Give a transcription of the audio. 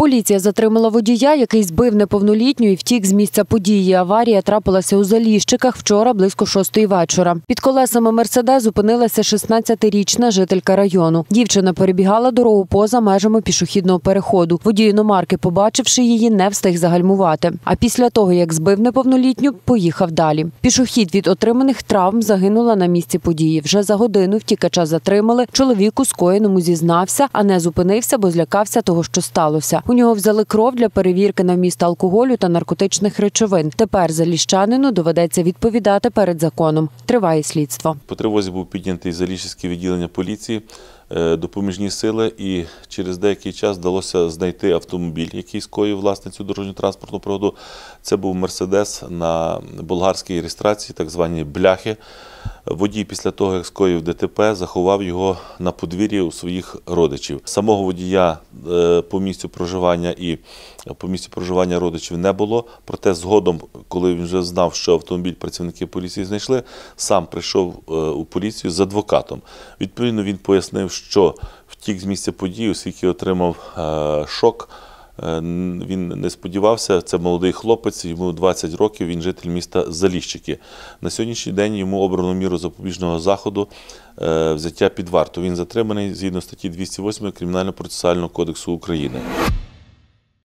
Поліція затримала водія, який збив неповнолітню і втік з місця події. Аварія трапилася у Заліщиках вчора близько шостої вечора. Під колесами Мерседес зупинилася 16-річна жителька району. Дівчина перебігала дорогу поза межами пішохідного переходу. Водій іномарки, побачивши її, не встиг загальмувати. А після того, як збив неповнолітню, поїхав далі. Пішохід від отриманих травм загинула на місці події. Вже за годину втікача затримали. Чоловік у скоєному зізнався, а не зупинився, бо злякався того, що сталося. У нього взяли кров для перевірки на вміст алкоголю та наркотичних речовин. Тепер заліщанину доведеться відповідати перед законом. Триває слідство. По тривозі був піднятий заліщицьке відділення поліції, е, допоміжні сили, і через деякий час вдалося знайти автомобіль, який скоїв власне цю дорожню транспортну пригоду. Це був Мерседес на болгарській реєстрації, так звані бляхи. Водій після того, як скоїв ДТП, заховав його на подвір'ї у своїх родичів. Самого водія е, по місцю проживання і по місцю проживання родичів не було. Проте згодом, коли він вже знав, що автомобіль працівники поліції знайшли, сам прийшов е, у поліцію з адвокатом. Відповідно, він пояснив, що втік з місця події, оскільки отримав е, шок. Е, Він не сподівався, це молодий хлопець, йому 20 років, він житель міста Заліщики. На сьогоднішній день йому обрано міру запобіжного заходу е, взяття під варту. Він затриманий згідно статті 208 Кримінально-процесуального кодексу України.